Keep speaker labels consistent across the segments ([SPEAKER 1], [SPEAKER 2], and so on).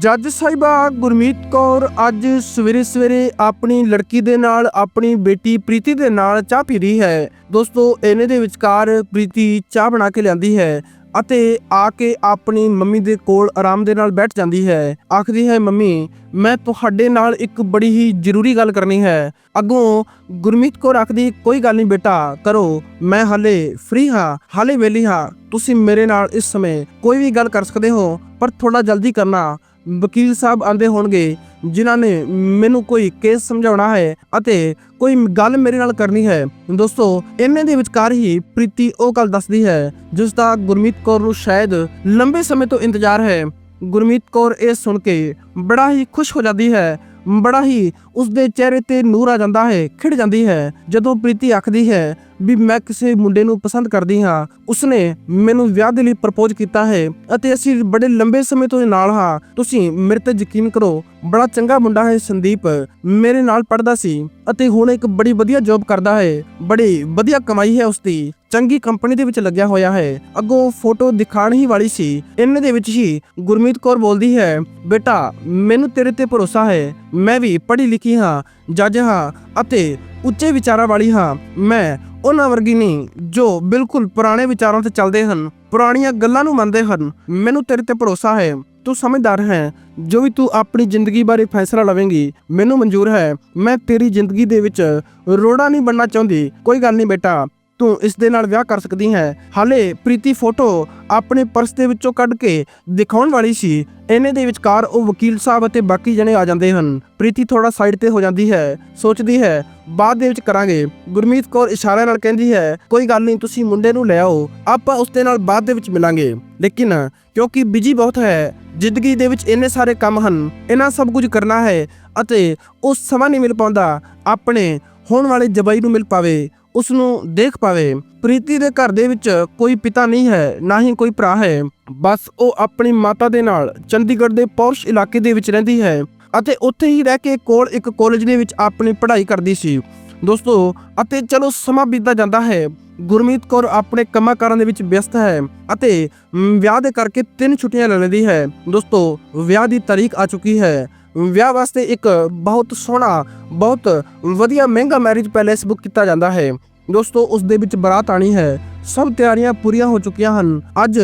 [SPEAKER 1] ਜੱਜ ਸਾਹਿਬਾ ਗੁਰਮੀਤ ਕੌਰ ਅੱਜ ਸਵੇਰੇ ਸਵੇਰੇ ਆਪਣੀ ਲੜਕੀ ਦੇ ਨਾਲ, ਆਪਣੀ ਬੇਟੀ ਪ੍ਰੀਤੀ ਦੇ ਨਾਲ ਚਾਹ ਪੀ ਰਹੀ ਹੈ। ਦੋਸਤੋ, ਇਹਨੇ ਦੇ ਵਿਚਕਾਰ ਪ੍ਰੀਤੀ ਚਾਹ ਬਣਾ ਕੇ ਲਿਆਂਦੀ ਹੈ ਅਤੇ ਆ ਕੇ ਆਪਣੀ ਮੰਮੀ ਦੇ ਕੋਲ ਆਰਾਮ ਦੇ ਨਾਲ ਬੈਠ ਜਾਂਦੀ ਹੈ। ਆਖਦੀ ਹੈ, ਮੰਮੀ, ਮੈਂ ਤੁਹਾਡੇ ਨਾਲ ਇੱਕ ਬੜੀ ਹੀ ਜ਼ਰੂਰੀ ਗੱਲ ਕਰਨੀ ਹੈ। ਅੱਗੋਂ ਗੁਰਮੀਤ ਕੌਰ ਆਖਦੀ, ਕੋਈ ਗੱਲ ਨਹੀਂ ਬੇਟਾ, ਕਰੋ। ਮੈਂ ਹਾਲੇ ਫ੍ਰੀ ਹਾਂ, ਹਾਲੇ ਵੇਲੀ ਹਾਂ। ਤੁਸੀਂ ਮੇਰੇ ਨਾਲ ਇਸ ਸਮੇਂ ਕੋਈ ਵੀ ਗੱਲ ਕਰ ਸਕਦੇ ਹੋ, ਪਰ ਥੋੜਾ ਜਲਦੀ ਕਰਨਾ। ਵਕੀਲ ਸਾਹਿਬ ਆਂਦੇ ਹੋਣਗੇ, ਜਿਨ੍ਹਾਂ ਨੇ ਮੈਨੂੰ ਕੋਈ ਕੇਸ ਸਮਝਾਉਣਾ ਹੈ ਅਤੇ ਕੋਈ ਗੱਲ ਮੇਰੇ ਨਾਲ ਕਰਨੀ ਹੈ। ਦੋਸਤੋ ਇਹਨਾਂ ਦੇ ਵਿਚਕਾਰ ਹੀ ਪ੍ਰੀਤੀ ਉਹ ਗੱਲ ਦੱਸਦੀ ਹੈ ਜਿਸ ਦਾ ਗੁਰਮੀਤ ਕੌਰ ਨੂੰ ਸ਼ਾਇਦ ਲੰਬੇ ਸਮੇਂ ਤੋਂ ਇੰਤਜ਼ਾਰ ਹੈ। ਗੁਰਮੀਤ ਕੌਰ ਇਹ ਸੁਣ ਕੇ ਬੜਾ ਹੀ ਖੁਸ਼ ਹੋ ਜਾਂਦੀ ਹੈ, ਬੜਾ ਹੀ ਉਸਦੇ ਚਿਹਰੇ ਤੇ ਨੂਰ ਆ ਜਾਂਦਾ ਹੈ, ਖਿੜ ਜਾਂਦੀ ਹੈ। ਜਦੋਂ ਪ੍ਰੀਤੀ ਆਖਦੀ ਹੈ ਵੀ ਮੈਂ ਕਿਸੇ ਮੁੰਡੇ ਨੂੰ ਪਸੰਦ ਕਰਦੀ ਹਾਂ, ਉਸਨੇ ਮੈਨੂੰ ਵਿਆਹ ਦੇ ਲਈ ਪ੍ਰਪੋਜ਼ ਕੀਤਾ ਹੈ ਅਤੇ ਅਸੀਂ ਬੜੇ ਲੰਬੇ ਸਮੇਂ ਤੋਂ ਨਾਲ ਹਾਂ। ਤੁਸੀਂ ਮੇਰੇ ਤੇ ਯਕੀਨ ਕਰੋ, ਬੜਾ ਚੰਗਾ ਮੁੰਡਾ ਹੈ ਸੰਦੀਪ। ਮੇਰੇ ਨਾਲ ਪੜਦਾ ਸੀ ਅਤੇ ਹੁਣ ਇੱਕ ਬੜੀ ਵਧੀਆ ਜੌਬ ਕਰਦਾ ਹੈ। ਬੜੀ ਵਧੀਆ ਕਮਾਈ ਹੈ ਉਸਦੀ। ਚੰਗੀ ਕੰਪਨੀ ਦੇ ਵਿੱਚ ਲੱਗਿਆ ਹੋਇਆ ਹੈ। ਅੱਗੋਂ ਫੋਟੋ ਦਿਖਾਣ ਹੀ ਵਾਲੀ ਸੀ। ਇੰਨੇ ਦੇ ਵਿੱਚ ਹੀ ਗੁਰਮੀਤ ਕੌਰ ਬੋਲਦੀ ਹੈ, ਬੇਟਾ, ਮੈਨੂੰ ਤੇਰੇ ਤੇ ਭਰੋਸਾ ਹੈ। ਮੈਂ ਵੀ ਪੜ੍ਹੀ ਲਿਖੀ ਹਾਂ, ਜੱਜ ਹਾਂ ਅਤੇ ਉੱਚੇ ਵਿਚਾਰਾਂ ਵਾਲੀ ਹਾਂ। ਮੈਂ ਉਹਨਾਂ ਵਰਗੀ ਨਹੀਂ, ਜੋ ਬਿਲਕੁਲ ਪੁਰਾਣੇ ਵਿਚਾਰਾਂ ਤੇ ਚੱਲਦੇ ਹਨ, ਪੁਰਾਣੀਆਂ ਗੱਲਾਂ ਨੂੰ ਮੰਨਦੇ ਹਨ। ਮੈਨੂੰ ਤੇਰੇ ਤੇ ਭਰੋਸਾ ਹੈ। ਤੂੰ ਸਮਝਦਾਰ ਹੈ। ਜੋ ਵੀ ਤੂੰ ਆਪਣੀ ਜ਼ਿੰਦਗੀ ਬਾਰੇ ਫੈਸਲਾ ਲਵੇਂਗੀ, ਮੈਨੂੰ ਮਨਜ਼ੂਰ ਹੈ। ਮੈਂ ਤੇਰੀ ਜ਼ਿੰਦਗੀ ਦੇ ਵਿੱਚ ਰੋੜਾ ਨਹੀਂ ਬਣਨਾ ਚਾਹੁੰਦੀ। ਕੋਈ ਗੱਲ ਨਹੀਂ ਬੇਟਾ। ਤੂੰ ਇਸ ਦੇ ਨਾਲ ਵਿਆਹ ਕਰ ਸਕਦੀ ਹੈ। ਹਾਲੇ ਪ੍ਰੀਤੀ ਫੋਟੋ ਆਪਣੇ ਪਰਸ ਦੇ ਵਿੱਚੋਂ ਕੱਢ ਕੇ ਦਿਖਾਉਣ ਵਾਲੀ ਸੀ। ਇਹਨੇ ਦੇ ਵਿਚਕਾਰ ਉਹ ਵਕੀਲ ਸਾਹਿਬ ਅਤੇ ਬਾਕੀ ਜਣੇ ਆ ਜਾਂਦੇ ਹਨ। ਪ੍ਰੀਤੀ ਥੋੜਾ ਸਾਈਡ ਤੇ ਹੋ ਜਾਂਦੀ ਹੈ, ਸੋਚਦੀ ਹੈ, ਬਾਅਦ ਦੇ ਵਿੱਚ ਕਰਾਂਗੇ। ਗੁਰਮੀਤ ਕੌਰ ਇਸ਼ਾਰੇ ਨਾਲ ਕਹਿੰਦੀ ਹੈ, ਕੋਈ ਗੱਲ ਨਹੀਂ, ਤੁਸੀਂ ਮੁੰਡੇ ਨੂੰ ਲੈ ਆਓ। ਆਪਾਂ ਉਸ ਦੇ ਨਾਲ ਬਾਅਦ ਦੇ ਵਿੱਚ ਮਿਲਾਂਗੇ। ਲੇਕਿਨ ਕਿਉਂਕਿ ਬਿਜ਼ੀ ਬਹੁਤ ਹੈ, ਜ਼ਿੰਦਗੀ ਦੇ ਵਿੱਚ ਇੰਨੇ ਸਾਰੇ ਕੰਮ ਹਨ, ਇਹਨਾਂ ਸਭ ਕੁਝ ਕਰਨਾ ਹੈ ਅਤੇ ਉਹ ਸਮਾਂ ਨਹੀਂ ਮਿਲ ਪਾਉਂਦਾ। ਆਪਣੇ ਹੋਣ ਵਾਲੇ ਜਵਾਈ ਨੂੰ ਮਿਲ ਪਾਵੇ। ਉਸ ਨੂੰ ਦੇਖ ਪਾਵੇ। ਪ੍ਰੀਤੀ ਦੇ ਘਰ ਦੇ ਵਿੱਚ ਕੋਈ ਪਿਤਾ ਨਹੀਂ ਹੈ, ਨਾ ਹੀ ਕੋਈ ਭਰਾ ਹੈ। ਬਸ ਉਹ ਆਪਣੀ ਮਾਤਾ ਦੇ ਨਾਲ ਚੰਡੀਗੜ੍ਹ ਦੇ ਪੌਰਸ਼ ਇਲਾਕੇ ਦੇ ਵਿੱਚ ਰਹਿੰਦੀ ਹੈ ਅਤੇ ਉੱਥੇ ਹੀ ਰਹਿ ਕੇ ਕੋਲ ਇੱਕ ਕਾਲਜ ਦੇ ਵਿੱਚ ਆਪਣੀ ਪੜ੍ਹਾਈ ਕਰਦੀ ਸੀ। ਦੋਸਤੋ, ਅਤੇ ਚਲੋ ਸਮਾਂ ਬੀਤਦਾ ਜਾਂਦਾ ਹੈ। ਗੁਰਮੀਤ ਕੌਰ ਆਪਣੇ ਕੰਮਾਂ ਕਾਰਾਂ ਦੇ ਵਿੱਚ ਵਿਅਸਤ ਹੈ ਅਤੇ ਵਿਆਹ ਦੇ ਕਰਕੇ ਤਿੰਨ ਛੁੱਟੀਆਂ ਲੈ ਲੈਂਦੀ ਹੈ। ਦੋਸਤੋ, ਵਿਆਹ ਦੀ ਤਾਰੀਖ ਆ ਚੁੱਕੀ ਹੈ। ਵਿਆਹ ਵਾਸਤੇ ਇੱਕ ਬਹੁਤ ਸੋਹਣਾ, ਬਹੁਤ ਵਧੀਆ ਮਹਿੰਗਾ ਮੈਰਿਜ ਪੈਲੇਸ ਬੁੱਕ ਕੀਤਾ ਜਾਂਦਾ ਹੈ। ਦੋਸਤੋ, ਉਸ ਦੇ ਵਿੱਚ ਬਰਾਤ ਆਣੀ ਹੈ। ਸਭ ਤਿਆਰੀਆਂ ਪੂਰੀਆਂ ਹੋ ਚੁੱਕੀਆਂ ਹਨ। ਅੱਜ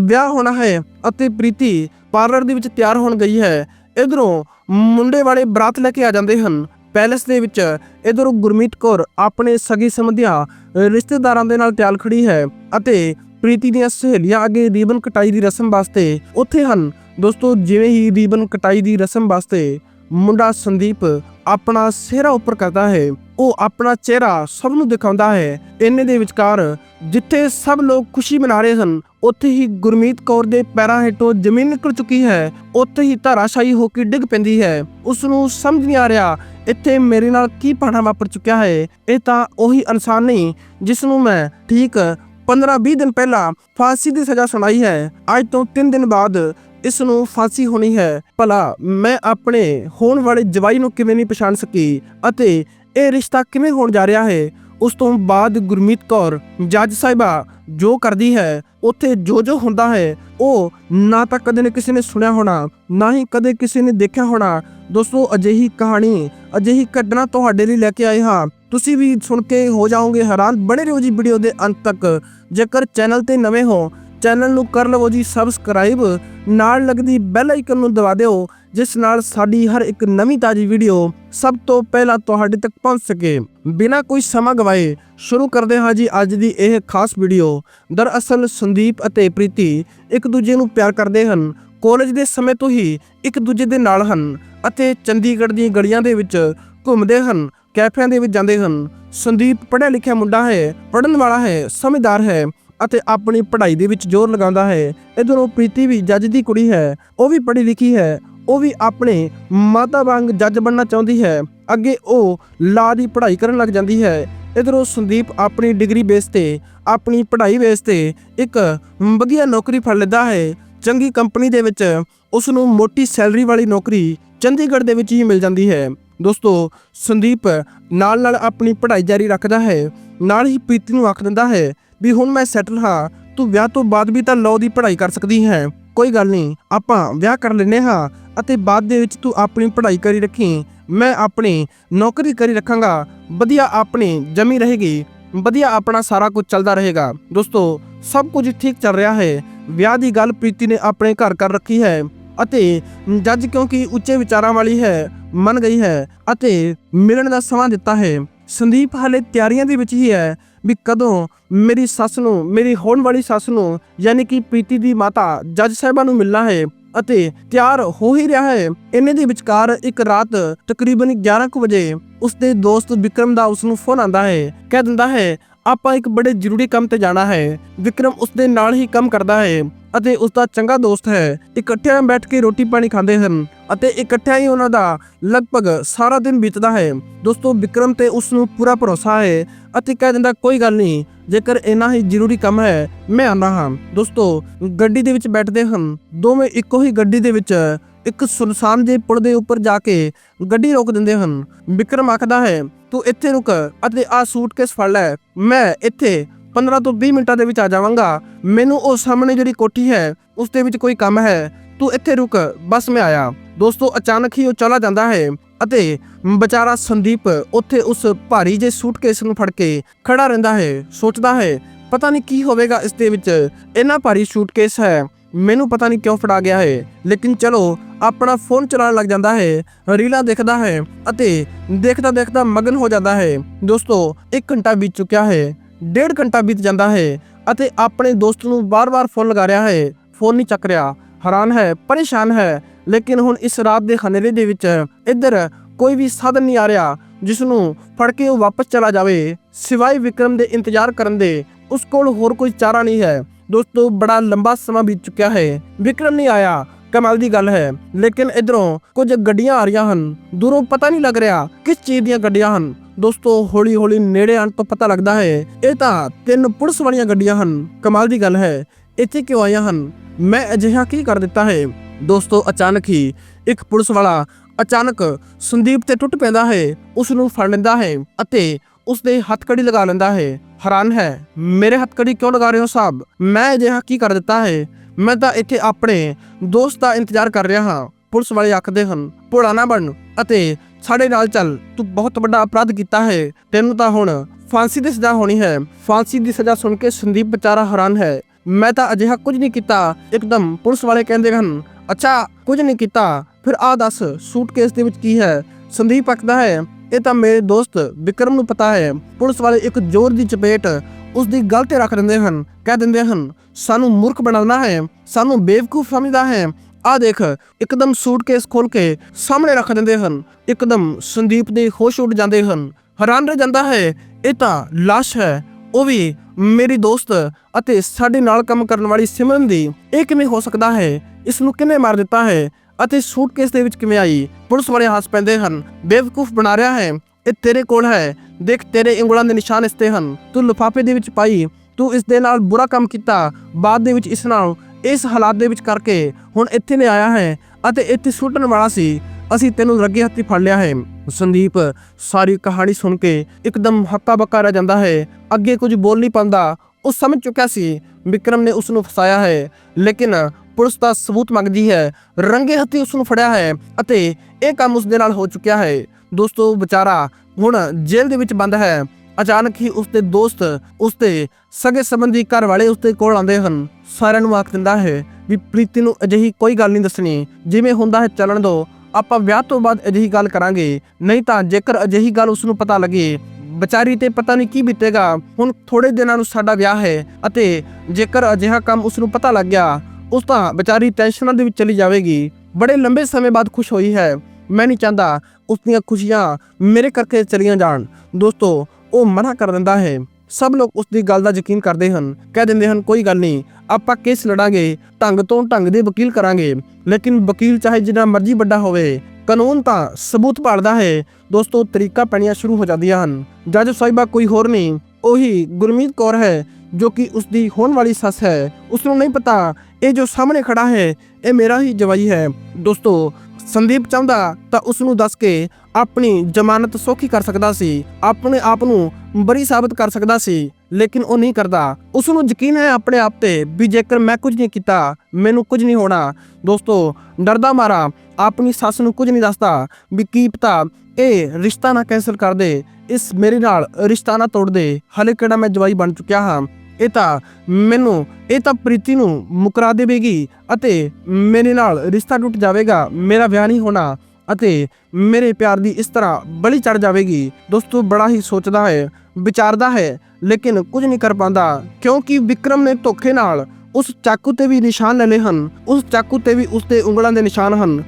[SPEAKER 1] ਵਿਆਹ ਹੋਣਾ ਹੈ ਅਤੇ ਪ੍ਰੀਤੀ ਪਾਰਲਰ ਦੇ ਵਿੱਚ ਤਿਆਰ ਹੋਣ ਗਈ ਹੈ। ਇਧਰੋਂ ਮੁੰਡੇ ਵਾਲੇ ਬਰਾਤ ਲੈ ਕੇ ਆ ਜਾਂਦੇ ਹਨ। ਪੈਲੇਸ ਦੇ ਵਿੱਚ ਇਧਰੋਂ ਗੁਰਮੀਤ ਕੌਰ ਆਪਣੇ ਸਗੀ ਸੰਬੰਧੀਆਂ ਰਿਸ਼ਤੇਦਾਰਾਂ ਦੇ ਨਾਲ ਤਿਆਰ ਖੜੀ ਹੈ ਅਤੇ ਪ੍ਰੀਤੀ ਦੀਆਂ ਸਹੇਲੀਆਂ ਅੱਗੇ ਰੀਬਨ ਕਟਾਈ ਦੀ ਰਸਮ ਵਾਸਤੇ ਉੱਥੇ ਹਨ। ਦੋਸਤੋ, ਜਿਵੇਂ ਹੀ ਰੀਬਨ ਕਟਾਈ ਦੀ ਰਸਮ ਵਾਸਤੇ ਮੁੰਡਾ ਸੰਦੀਪ ਆਪਣਾ ਸਿਹਰਾ ਉੱਪਰ ਕਰਦਾ ਹੈ, ਉਹ ਆਪਣਾ ਚਿਹਰਾ ਸਭ ਨੂੰ ਦਿਖਾਉਂਦਾ ਹੈ। ਇੰਨੇ ਦੇ ਵਿਚਕਾਰ ਜਿੱਥੇ ਸਭ ਲੋਕ ਖੁਸ਼ੀ ਮਨਾ ਰਹੇ ਸਨ, ਉੱਥੇ ਹੀ ਗੁਰਮੀਤ ਕੌਰ ਦੇ ਪੈਰਾਂ ਹੇਠੋਂ ਜ਼ਮੀਨ ਨਿਕਲ ਚੁੱਕੀ ਹੈ। ਉੱਥੇ ਹੀ ਧਾਰਾਸ਼ਾਹੀ ਹੋ ਕੇ ਡਿੱਗ ਪੈਂਦੀ ਹੈ। ਉਸ ਨੂੰ ਸਮਝ ਨਹੀਂ ਆ ਰਿਹਾ, ਇੱਥੇ ਮੇਰੇ ਨਾਲ ਕੀ ਪਾਣਾ ਵਾਪਰ ਚੁੱਕਿਆ ਹੈ? ਇਹ ਤਾਂ ਉਹੀ ਇਨਸਾਨ ਨਹੀਂ ਜਿਸ ਨੂੰ ਮੈਂ ਠੀਕ 15-20 ਦਿਨ ਪਹਿਲਾਂ ਫਾਂਸੀ ਦੀ ਸਜ਼ਾ ਸੁਣਾਈ ਹੈ। ਅੱਜ ਤੋਂ 3 ਦਿਨ ਬਾਅਦ ਇਸ ਨੂੰ ਫਾਂਸੀ ਹੋਣੀ ਹੈ। ਭਲਾ, ਮੈਂ ਆਪਣੇ ਹੋਣ ਵਾਲੇ ਜਵਾਈ ਨੂੰ ਕਿਵੇਂ ਨਹੀਂ ਪਛਾਣ ਸਕੀ ਅਤੇ ਇਹ ਰਿਸ਼ਤਾ ਕਿਵੇਂ ਹੋਣ ਜਾ ਰਿਹਾ ਹੈ? ਉਸ ਤੋਂ ਬਾਅਦ ਗੁਰਮੀਤ ਕੌਰ, ਜੱਜ ਸਾਹਿਬਾ ਜੋ ਕਰਦੀ ਹੈ, ਉੱਥੇ ਜੋ ਜੋ ਹੁੰਦਾ ਹੈ, ਉਹ ਨਾ ਤਾਂ ਕਦੇ ਨੇ ਕਿਸੇ ਨੇ ਸੁਣਿਆ ਹੋਣਾ, ਨਾ ਹੀ ਕਦੇ ਕਿਸੇ ਨੇ ਦੇਖਿਆ ਹੋਣਾ। ਦੋਸਤੋ, ਅਜਿਹੀ ਕਹਾਣੀ, ਅਜਿਹੀ ਘਟਨਾ ਤੁਹਾਡੇ ਲਈ ਲੈ ਕੇ ਆਏ ਹਾਂ। ਤੁਸੀਂ ਵੀ ਸੁਣ ਕੇ ਹੋ ਜਾਓਗੇ ਹੈਰਾਨ। ਬਣੇ ਰਹੋ ਜੀ ਵੀਡੀਓ ਦੇ ਅੰਤ ਤੱਕ। ਜੇਕਰ ਚੈਨਲ ਤੇ ਨਵੇਂ ਹੋ ਚੈਨਲ ਨੂੰ ਕਰ ਲਵੋ ਜੀ ਸਬਸਕ੍ਰਾਈਬ। ਨਾਲ ਲੱਗਦੀ ਬੈਲ ਆਈਕਨ ਨੂੰ ਦਬਾ ਦਿਓ, ਜਿਸ ਨਾਲ ਸਾਡੀ ਹਰ ਇੱਕ ਨਵੀਂ ਤਾਜੀ ਵੀਡੀਓ ਸਭ ਤੋਂ ਪਹਿਲਾਂ ਤੁਹਾਡੇ ਤੱਕ ਪਹੁੰਚ ਸਕੇ। ਬਿਨਾਂ ਕੋਈ ਸਮਾਂ ਗਵਾਏ, ਸ਼ੁਰੂ ਕਰਦੇ ਹਾਂ ਜੀ ਅੱਜ ਦੀ ਇਹ ਖਾਸ ਵੀਡੀਓ। ਦਰਅਸਲ ਸੰਦੀਪ ਅਤੇ ਪ੍ਰੀਤੀ ਇੱਕ ਦੂਜੇ ਨੂੰ ਪਿਆਰ ਕਰਦੇ ਹਨ, ਕਾਲਜ ਦੇ ਸਮੇਂ ਤੋਂ ਹੀ ਇੱਕ ਦੂਜੇ ਦੇ ਨਾਲ ਹਨ ਅਤੇ ਚੰਡੀਗੜ੍ਹ ਦੀਆਂ ਗਲੀਆਂ ਦੇ ਵਿੱਚ ਘੁੰਮਦੇ ਹਨ, ਕੈਫਿਆਂ ਦੇ ਵਿੱਚ ਜਾਂਦੇ ਹਨ। ਸੰਦੀਪ ਪੜ੍ਹਿਆ ਲਿਖਿਆ ਮੁੰਡਾ ਹੈ, ਪੜ੍ਹਨ ਵਾਲਾ ਹੈ, ਸਮਝਦਾਰ ਹੈ। ਅਤੇ ਆਪਣੀ ਪੜ੍ਹਾਈ ਦੇ ਵਿੱਚ ਜ਼ੋਰ ਲਗਾਉਂਦਾ ਹੈ। ਇਧਰੋਂ ਪ੍ਰੀਤੀ ਵੀ ਜੱਜ ਦੀ ਕੁੜੀ ਹੈ। ਉਹ ਵੀ ਪੜ੍ਹੀ ਲਿਖੀ ਹੈ। ਉਹ ਵੀ ਆਪਣੇ ਮਾਤਾ ਵਾਂਗ ਜੱਜ ਬਣਨਾ ਚਾਹੁੰਦੀ ਹੈ। ਅੱਗੇ ਉਹ ਲਾ ਦੀ ਪੜ੍ਹਾਈ ਕਰਨ ਲੱਗ ਜਾਂਦੀ ਹੈ। ਇਧਰੋਂ ਸੰਦੀਪ ਆਪਣੀ ਡਿਗਰੀ ਬੇਸ ਤੇ, ਆਪਣੀ ਪੜ੍ਹਾਈ ਬੇਸ ਤੇ ਇੱਕ ਵਧੀਆ ਨੌਕਰੀ ਫੜ ਲੈਂਦਾ ਹੈ। ਚੰਗੀ ਕੰਪਨੀ ਦੇ ਵਿੱਚ ਉਸ ਨੂੰ ਮੋਟੀ ਸੈਲਰੀ ਵਾਲੀ ਨੌਕਰੀ ਚੰਡੀਗੜ੍ਹ ਦੇ ਵਿੱਚ ਹੀ ਮਿਲ ਜਾਂਦੀ ਹੈ। ਦੋਸਤੋ, ਸੰਦੀਪ ਨਾਲ ਨਾਲ ਆਪਣੀ ਪੜ੍ਹਾਈ ਜਾਰੀ ਰੱਖਦਾ ਹੈ। ਨਾਲ ਹੀ ਪ੍ਰੀਤੀ ਨੂੰ ਆਖ ਦਿੰਦਾ ਹੈ ਵੀ ਹੁਣ ਮੈਂ ਸੈਟਲ ਹਾਂ, ਤੂੰ ਵਿਆਹ ਤੋਂ ਬਾਅਦ ਵੀ ਤਾਂ ਲਾਅ ਦੀ ਪੜ੍ਹਾਈ ਕਰ ਸਕਦੀ ਹੈ। ਕੋਈ ਗੱਲ ਨਹੀਂ, ਆਪਾਂ ਵਿਆਹ ਕਰ ਲੈਨੇ ਹਾਂ ਅਤੇ ਬਾਅਦ ਦੇ ਵਿੱਚ ਤੂੰ ਆਪਣੀ ਪੜ੍ਹਾਈ ਕਰੀ ਰੱਖੀ, ਮੈਂ ਆਪਣੀ ਨੌਕਰੀ ਕਰੀ ਰੱਖਾਂਗਾ, ਵਧੀਆ ਆਪਣੀ ਜਮੀ ਰਹੇਗੀ, ਵਧੀਆ ਆਪਣਾ ਸਾਰਾ ਕੁਝ ਚੱਲਦਾ ਰਹੇਗਾ। ਦੋਸਤੋ, ਸਭ ਕੁਝ ਠੀਕ ਚੱਲ ਰਿਹਾ ਹੈ, ਵਿਆਹ ਦੀ ਗੱਲ ਪ੍ਰੀਤੀ ਨੇ ਆਪਣੇ ਘਰ ਕਰ ਰੱਖੀ ਹੈ ਅਤੇ ਜੱਜ ਕਿਉਂਕਿ ਉੱਚੇ ਵਿਚਾਰਾਂ ਵਾਲੀ ਹੈ, ਮੰਨ ਗਈ ਹੈ ਅਤੇ ਮਿਲਣ ਦਾ ਸਮਾਂ ਦਿੱਤਾ ਹੈ। ਸੰਦੀਪ ਹਾਲੇ ਤਿਆਰੀਆਂ ਦੇ ਵਿੱਚ ਹੀ ਹੈ ਵੀ ਕਦੋਂ ਮੇਰੀ ਸੱਸ ਨੂੰ, ਮੇਰੀ ਹੋਣ ਵਾਲੀ ਸੱਸ ਨੂੰ, ਯਾਨੀ ਕਿ ਪ੍ਰੀਤੀ ਦੀ ਮਾਤਾ ਜੱਜ ਸਾਹਿਬਾਂ ਨੂੰ ਮਿਲਣਾ ਹੈ ਅਤੇ ਤਿਆਰ ਹੋ ਹੀ ਰਿਹਾ ਹੈ। ਇੰਨੇ ਦੇ ਵਿਚਕਾਰ ਇੱਕ ਰਾਤ ਤਕਰੀਬਨ 11 ਕੁ ਵਜੇ ਉਸਦੇ ਦੋਸਤ ਵਿਕਰਮ ਦਾ ਉਸ ਨੂੰ ਫੋਨ ਆਂਦਾ ਹੈ। ਕਹਿ ਦਿੰਦਾ ਹੈ ਆਪਾਂ ਇੱਕ ਬੜੇ ਜ਼ਰੂਰੀ ਕੰਮ ਤੇ ਜਾਣਾ ਹੈ। ਵਿਕਰਮ ਉਸ ਦੇ ਨਾਲ ਹੀ ਕੰਮ ਕਰਦਾ ਹੈ ਅਤੇ ਉਸਦਾ ਚੰਗਾ ਦੋਸਤ ਹੈ। ਇਕੱਠਿਆਂ ਬੈਠ ਕੇ ਰੋਟੀ ਪਾਣੀ ਖਾਂਦੇ ਹਨ ਅਤੇ ਇਕੱਠਿਆਂ ਹੀ ਉਹਨਾਂ ਦਾ ਲਗਭਗ ਸਾਰਾ ਦਿਨ ਬੀਤਦਾ ਹੈ। ਦੋਸਤੋ, ਵਿਕਰਮ ਤੇ ਉਸ ਨੂੰ ਪੂਰਾ ਭਰੋਸਾ ਹੈ ਅਤੇ ਕਹਿ ਦਿੰਦਾ, ਕੋਈ ਗੱਲ ਨਹੀਂ, ਜੇਕਰ ਇੰਨਾ ਹੀ ਜ਼ਰੂਰੀ ਕੰਮ ਹੈ, ਮੈਂ ਆਉਂਦਾ ਹਾਂ। ਦੋਸਤੋ, ਗੱਡੀ ਦੇ ਵਿੱਚ ਬੈਠਦੇ ਹਨ। ਦੋਵੇਂ ਇੱਕੋ ਹੀ ਗੱਡੀ ਦੇ ਵਿੱਚ ਇੱਕ ਸੁਨਸਾਨ ਦੇ ਪੁਲ ਦੇ ਉੱਪਰ ਜਾ ਕੇ ਗੱਡੀ ਰੋਕ ਦਿੰਦੇ ਹਨ। ਵਿਕਰਮ ਆਖਦਾ ਹੈ ਤੂੰ ਇੱਥੇ ਰੁਕ ਅਤੇ ਆ ਸੂਟਕੇਸ ਫੜ ਲੈ। ਮੈਂ ਇੱਥੇ 15 ਤੋਂ 20 ਮਿੰਟਾਂ ਦੇ ਵਿੱਚ ਆ ਜਾਵਾਂਗਾ। ਮੈਨੂੰ ਉਹ ਸਾਹਮਣੇ ਜਿਹੜੀ ਕੋਠੀ ਹੈ, ਉਸ ਦੇ ਵਿੱਚ ਕੋਈ ਕੰਮ ਹੈ। ਤੂੰ ਇੱਥੇ ਰੁਕ, ਬਸ ਮੈਂ ਆਇਆ। ਦੋਸਤੋ, ਅਚਾਨਕ ਹੀ ਉਹ ਚਲਾ ਜਾਂਦਾ ਹੈ ਅਤੇ ਵਿਚਾਰਾ ਸੰਦੀਪ ਉੱਥੇ ਉਸ ਭਾਰੀ ਜੇ ਸੂਟਕੇਸ ਨੂੰ ਫੜ ਕੇ ਖੜਾ ਰਹਿੰਦਾ ਹੈ, ਸੋਚਦਾ ਹੈ, ਪਤਾ ਨਹੀਂ ਕੀ ਹੋਵੇਗਾ ਇਸ ਦੇ ਵਿੱਚ। ਇੰਨਾ ਭਾਰੀ ਸੂਟਕੇਸ ਹੈ। ਮੈਨੂੰ ਪਤਾ ਨਹੀਂ ਕਿਉਂ ਫੜਾ ਗਿਆ ਹੈ। ਲੇਕਿਨ ਚਲੋ, ਆਪਣਾ ਫੋਨ ਚਲਾਉਣ ਲੱਗ ਜਾਂਦਾ ਹੈ, ਰੀਲਾਂ ਦੇਖਦਾ ਹੈ ਅਤੇ ਦੇਖਦਾ ਦੇਖਦਾ ਮਗਨ ਹੋ ਜਾਂਦਾ ਹੈ। ਦੋਸਤੋ 1 ਘੰਟਾ ਬੀਤ ਚੁੱਕਿਆ ਹੈ, ਡੇਢ ਘੰਟਾ ਬੀਤ ਜਾਂਦਾ ਹੈ ਅਤੇ ਆਪਣੇ ਦੋਸਤ ਨੂੰ ਬਾਰ-ਬਾਰ ਫੋਨ ਲਗਾ ਰਿਹਾ ਹੈ। ਫੋਨ ਨਹੀਂ ਚੱਕ ਰਿਹਾ, ਹੈਰਾਨ ਹੈ, ਪਰੇਸ਼ਾਨ ਹੈ, ਲੇਕਿਨ ਹੁਣ ਇਸ ਰਾਤ ਦੇ ਹਨੇਰੇ ਦੇ ਵਿੱਚ ਇੱਧਰ ਕੋਈ ਵੀ ਸਾਧਨ ਨਹੀਂ ਆ ਰਿਹਾ ਜਿਸ ਨੂੰ ਫੜ ਕੇ ਉਹ ਵਾਪਸ ਚਲਾ ਜਾਵੇ। ਸਿਵਾਏ ਵਿਕਰਮ ਦੇ ਇੰਤਜ਼ਾਰ ਕਰਨ ਦੇ, ਉਸ ਕੋਲ ਹੋਰ ਕੋਈ ਚਾਰਾ ਨਹੀਂ ਹੈ। ਦੋਸਤੋ, ਬੜਾ ਲੰਬਾ ਸਮਾਂ ਬੀਤ ਚੁੱਕਿਆ ਹੈ। ਵਿਕਰਮ ਨਹੀਂ ਆਇਆ। ਕਮਾਲ ਦੀ ਗੱਲ ਹੈ। ਲੇਕਿਨ ਇਧਰੋਂ ਕੁਝ ਗੱਡੀਆਂ ਆ ਰਹੀਆਂ ਹਨ। ਦੂਰੋਂ ਪਤਾ ਨਹੀਂ ਲੱਗ ਰਿਹਾ ਕਿਸ ਚੀਜ਼ ਦੀਆਂ ਗੱਡੀਆਂ ਹਨ। ਦੋਸਤੋ ਹੌਲੀ ਹੌਲੀ ਨੇੜੇ ਆਉਣ ਤੋਂ ਪਤਾ ਲੱਗਦਾ ਹੈ, ਇਹ ਤਾਂ ਤਿੰਨ ਪੁਲਿਸ ਵਾਲੀਆਂ ਗੱਡੀਆਂ ਹਨ। ਕਮਾਲ ਦੀ ਗੱਲ ਹੈ, ਇੱਥੇ ਕਿਉਂ ਆਈਆਂ ਹਨ? ਮੈਂ ਅਜਿਹਾ ਕੀ ਕਰ ਦਿੱਤਾ ਹੈ? ਦੋਸਤੋ, ਅਚਾਨਕ ਹੀ ਇੱਕ ਪੁਲਿਸ ਵਾਲਾ ਅਚਾਨਕ ਸੰਦੀਪ ਤੇ ਟੁੱਟ ਪੈਂਦਾ ਹੈ। ਉਸ ਨੂੰ ਫੜ ਲੈਂਦਾ ਹੈ ਅਤੇ ਉਸ ਦੇ ਹੱਥਕੜੀ ਲਗਾ ਲੈਂਦਾ ਹੈ। ਹੈਰਾਨ ਹੈ, ਮੇਰੇ ਹੱਥਕੜੀ ਕਿਉਂ ਲਗਾ ਰਹੇ ਹੋ ਸਾਹਿਬ? ਮੈਂ ਅਜਿਹਾ ਕੀ ਕਰ ਦਿੱਤਾ ਹੈ? ਮੈਂ ਤਾਂ ਇੱਥੇ ਆਪਣੇ ਦੋਸਤ ਦਾ ਇੰਤਜ਼ਾਰ ਕਰ ਰਿਹਾ ਹਾਂ। ਪੁਲਿਸ ਵਾਲੇ ਆਖਦੇ ਹਨ, ਭੋਲਾ ਬਣ ਅਤੇ ਸਾਡੇ ਨਾਲ ਚੱਲ। ਤੂੰ ਬਹੁਤ ਵੱਡਾ ਅਪਰਾਧ ਕੀਤਾ ਹੈ। ਤੈਨੂੰ ਤਾਂ ਹੁਣ ਫਾਂਸੀ ਦੀ ਸਜ਼ਾ ਹੋਣੀ ਹੈ। ਫਾਂਸੀ ਦੀ ਸਜ਼ਾ ਸੁਣ ਕੇ ਸੰਦੀਪ ਵਿਚਾਰਾ ਹੈਰਾਨ ਹੈ। ਮੈਂ ਤਾਂ ਅਜਿਹਾ ਕੁਝ ਨਹੀਂ ਕੀਤਾ। ਇੱਕਦਮ ਪੁਲਿਸ ਵਾਲੇ ਕਹਿੰਦੇ ਹਨ, ਅੱਛਾ, ਕੁਝ ਨਹੀਂ ਕੀਤਾ। ਫਿਰ ਆ ਦੱਸ, ਸੂਟਕੇਸ ਦੇ ਵਿੱਚ ਕੀ ਹੈ? ਸੰਦੀਪ ਆਖਦਾ ਹੈ ਇਹ ਤਾਂ ਮੇਰੇ ਦੋਸਤ ਵਿਕਰਮ ਨੂੰ ਪਤਾ ਹੈ। ਪੁਲਿਸ ਵਾਲੇ ਇੱਕ ਜ਼ੋਰ ਦੀ ਚਪੇਟ ਉਸ ਦੀ ਗਲ ਤੇ ਰੱਖ ਦਿੰਦੇ ਹਨ, ਕਹਿ ਦਿੰਦੇ ਹਨ, ਸਾਨੂੰ ਮੂਰਖ ਬਣਾਉਣਾ ਹੈ, ਸਾਨੂੰ ਬੇਵਕੂਫ ਸਮਝਦਾ ਹੈ। ਆ ਦੇਖ ਇੱਕਦਮ ਸੂਟਕੇਸ ਖੋਲ ਕੇ ਸਾਹਮਣੇ ਰੱਖ ਦਿੰਦੇ ਹਨ। ਇੱਕਦਮ ਸੰਦੀਪ ਦੇ ਹੋਸ਼ ਉੱਡ ਜਾਂਦੇ ਹਨ। ਹੈਰਾਨ ਰਹਿ ਜਾਂਦਾ ਹੈ, ਇਹ ਤਾਂ ਲਾਸ਼ ਹੈ, ਉਹ ਵੀ ਮੇਰੀ ਦੋਸਤ ਅਤੇ ਸਾਡੇ ਨਾਲ ਕੰਮ ਕਰਨ ਵਾਲੀ ਸਿਮਰਨ ਦੀ। ਇਹ ਕਿਵੇਂ ਹੋ ਸਕਦਾ ਹੈ? ਇਸ ਨੂੰ ਕਿਵੇਂ ਮਾਰ ਦਿੱਤਾ ਹੈ? ਅਤੇ ਸੂਟਕੇਸ ਦੇ ਵਿੱਚ ਕਿਵੇਂ ਆਈ? ਪੁਲਿਸ ਵਾਲੇ ਹੱਸ ਪੈਂਦੇ ਹਨ। ਬੇਵਕੂਫ ਬਣਾ ਰਿਹਾ ਹੈ। ਇਹ ਤੇਰੇ ਕੋਲ ਹੈ। ਦੇਖ, ਤੇਰੇ ਉਂਗਲਾਂ ਦੇ ਨਿਸ਼ਾਨ ਇਸ ਤੇ ਹਨ। ਤੂੰ ਲਿਫਾਫੇ ਦੇ ਵਿੱਚ ਪਾਈ। ਤੂੰ ਇਸ ਦੇ ਨਾਲ ਬੁਰਾ ਕੰਮ ਕੀਤਾ। ਬਾਅਦ ਦੇ ਵਿੱਚ ਇਸ ਨਾਲ, ਇਸ ਹਾਲਾਤ ਦੇ ਵਿੱਚ ਕਰਕੇ ਹੁਣ ਇੱਥੇ ਨੇ ਆਇਆ ਹੈ ਅਤੇ ਇੱਥੇ ਸੁੱਟਣ ਵਾਲਾ ਸੀ। ਅਸੀਂ ਤੈਨੂੰ ਰੱਗੇ ਹੱਥੀ ਫੜ ਲਿਆ ਹੈ। ਸੰਦੀਪ, ਸਾਰੀ ਕਹਾਣੀ ਸੁਣ ਕੇ ਇੱਕਦਮ ਹੱਕਾ ਬੱਕਾ ਰਹਿ ਜਾਂਦਾ ਹੈ। ਅੱਗੇ ਕੁਝ ਬੋਲ ਨਹੀਂ ਪਾਉਂਦਾ। ਉਹ ਸਮਝ ਚੁੱਕਿਆ ਸੀ। ਵਿਕਰਮ ਨੇ ਉਸ ਨੂੰ ਫਸਾਇਆ ਹੈ। ਲੇਕਿਨ ਪੁਲਿਸ ਦਾ ਸਬੂਤ ਮੰਗਦੀ ਹੈ। ਰੰਗੇ ਹੱਥੀ ਉਸ ਨੂੰ ਫੜਿਆ ਹੈ ਅਤੇ ਇਹ ਕੰਮ ਉਸ ਦੇ ਨਾਲ ਹੋ ਚੁੱਕਿਆ ਹੈ। ਦੋਸਤੋ, ਵਿਚਾਰਾ ਹੁਣ ਜੇਲ੍ਹ ਦੇ ਵਿੱਚ ਬੰਦ ਹੈ। ਅਚਾਨਕ ਹੀ ਉਸਦੇ ਦੋਸਤ ਉਸਦੇ ਸਗੇ ਸੰਬੰਧੀ ਘਰ ਵਾਲੇ ਉਸਦੇ ਕੋਲ ਆਉਂਦੇ ਹਨ। ਸਾਰਿਆਂ ਨੂੰ ਆਖ ਦਿੰਦਾ ਹੈ ਵੀ ਪ੍ਰੀਤੀ ਨੂੰ ਅਜਿਹੀ ਕੋਈ ਗੱਲ ਨਹੀਂ ਦੱਸਣੀ। ਜਿਵੇਂ ਹੁੰਦਾ ਹੈ, ਚੱਲਣ ਦੋ। ਆਪਾਂ ਵਿਆਹ ਤੋਂ ਬਾਅਦ ਅਜਿਹੀ ਗੱਲ ਕਰਾਂਗੇ। ਨਹੀਂ ਤਾਂ ਜੇਕਰ ਅਜਿਹੀ ਗੱਲ ਉਸ ਨੂੰ ਪਤਾ ਲੱਗੇ, ਵਿਚਾਰੀ ਤੇ ਪਤਾ ਨਹੀਂ ਕੀ ਬੀਤੇਗਾ। ਹੁਣ ਥੋੜੇ ਦਿਨਾਂ ਨੂੰ ਸਾਡਾ ਵਿਆਹ ਹੈ ਅਤੇ ਜੇਕਰ ਅਜਿਹਾ ਕੰਮ ਉਸ ਨੂੰ ਪਤਾ ਲੱਗ ਗਿਆ ਉਸ ਤਾਂ ਵਿਚਾਰੀ ਟੈਨਸ਼ਨਾਂ ਦੇ ਵਿੱਚ ਚਲੀ ਜਾਵੇਗੀ। ਬੜੇ ਲੰਬੇ ਸਮੇਂ ਬਾਅਦ ਖੁਸ਼ ਹੋਈ ਹੈ। ਮੈਂ ਨਹੀਂ ਚਾਹੁੰਦਾ ਉਸ ਦੀਆਂ ਖੁਸ਼ੀਆਂ ਮੇਰੇ ਕਰਕੇ ਚਲੀਆਂ ਜਾਣ। ਦੋਸਤੋ, ਉਹ ਮਨਾ ਕਰ ਦਿੰਦਾ ਹੈ। ਸਭ ਲੋਕ ਉਸ ਦੀ ਗੱਲ ਦਾ ਯਕੀਨ ਕਰਦੇ ਹਨ। ਕਹਿ ਦਿੰਦੇ ਹਨ, ਕੋਈ ਗੱਲ ਨਹੀਂ, ਆਪਾਂ ਕੇਸ ਲੜਾਂਗੇ, ਢੰਗ ਤੋਂ ਢੰਗ ਦੇ ਵਕੀਲ ਕਰਾਂਗੇ। ਲੇਕਿਨ ਵਕੀਲ ਚਾਹੇ ਜਿੰਨਾ ਮਰਜ਼ੀ ਵੱਡਾ ਹੋਵੇ, ਕਾਨੂੰਨ ਤਾਂ ਸਬੂਤ ਭਾਲਦਾ ਹੈ। ਦੋਸਤੋ, ਤਰੀਕਾ ਪੈਣੀਆਂ ਸ਼ੁਰੂ ਹੋ ਜਾਂਦੀਆਂ ਹਨ। ਜੱਜ ਸਾਹਿਬਾ, ਕੋਈ ਹੋਰ ਨਹੀਂ। ਉਹੀ ਗੁਰਮੀਤ ਕੌਰ ਹੈ ਜੋ ਕਿ ਉਸ ਦੀ ਹੋਣ ਵਾਲੀ ਸੱਸ ਹੈ। ਉਸ ਨੂੰ ਨਹੀਂ ਪਤਾ ਇਹ ਜੋ ਸਾਹਮਣੇ ਖੜਾ ਹੈ, ਇਹ ਮੇਰਾ ਹੀ ਜਵਾਈ ਹੈ। ਦੋਸਤੋ, ਸੰਦੀਪ ਚਾਹੁੰਦਾ ਤਾਂ ਉਸ ਨੂੰ ਦੱਸ ਕੇ ਆਪਣੀ ਜ਼ਮਾਨਤ ਸੌਖੀ ਕਰ ਸਕਦਾ ਸੀ। ਆਪਣੇ ਆਪ ਨੂੰ ਬਰੀ ਸਾਬਤ ਕਰ ਸਕਦਾ ਸੀ, ਲੇਕਿਨ ਉਹ ਨਹੀਂ ਕਰਦਾ। ਉਸ ਨੂੰ ਯਕੀਨ ਹੈ ਆਪਣੇ ਆਪ ਤੇ ਵੀ ਜੇਕਰ ਮੈਂ ਕੁਝ ਨਹੀਂ ਕੀਤਾ, ਮੈਨੂੰ ਕੁਝ ਨਹੀਂ ਹੋਣਾ। ਦੋਸਤੋ, ਡਰਦਾ ਮਾਰਾ, ਆਪਣੀ ਸੱਸ ਨੂੰ ਕੁਝ ਨਹੀਂ ਦੱਸਦਾ ਵੀ ਕੀ ਪਤਾ ਇਹ ਰਿਸ਼ਤਾ ਨਾ ਕੈਨਸਲ ਕਰ ਦੇ। ਇਸ ਮੇਰੇ ਨਾਲ ਰਿਸ਼ਤਾ ਨਾ ਤੋੜ ਦੇ। ਹਲੇ ਕਿਹੜਾ ਮੈਂ ਜਵਾਈ ਬਣ ਚੁੱਕਿਆ ਹਾਂ। ਇਹ ਤਾਂ ਮੈਨੂੰ, ਇਹ ਤਾਂ ਪ੍ਰੀਤੀ ਨੂੰ ਮੁਕਰਾ ਦੇਵੇਗੀ ਅਤੇ ਮੇਰੇ ਨਾਲ ਰਿਸ਼ਤਾ ਟੁੱਟ ਜਾਵੇਗਾ, ਮੇਰਾ ਵਿਆਹ ਨਹੀਂ ਹੋਣਾ ਅਤੇ ਮੇਰੇ ਪਿਆਰ ਦੀ ਇਸ ਤਰ੍ਹਾਂ ਬਲੀ ਚੜ ਜਾਵੇਗੀ। ਦੋਸਤੋ, ਬੜਾ ਹੀ ਸੋਚਦਾ ਹੈ, ਵਿਚਾਰਦਾ ਹੈ, ਲੇਕਿਨ ਕੁਝ ਨਹੀਂ ਕਰ ਪਾਉਂਦਾ, ਕਿਉਂਕਿ ਵਿਕਰਮ ਨੇ ਧੋਖੇ ਨਾਲ ਉਸ ਚਾਕੂ ਤੇ ਵੀ ਨਿਸ਼ਾਨ ਲੈ ਲਏ ਹਨ, ਉਸ ਚਾਕੂ ਤੇ ਵੀ ਉਸ ਦੇ ਉਂਗਲਾਂ ਦੇ ਨਿਸ਼ਾਨ ਹਨ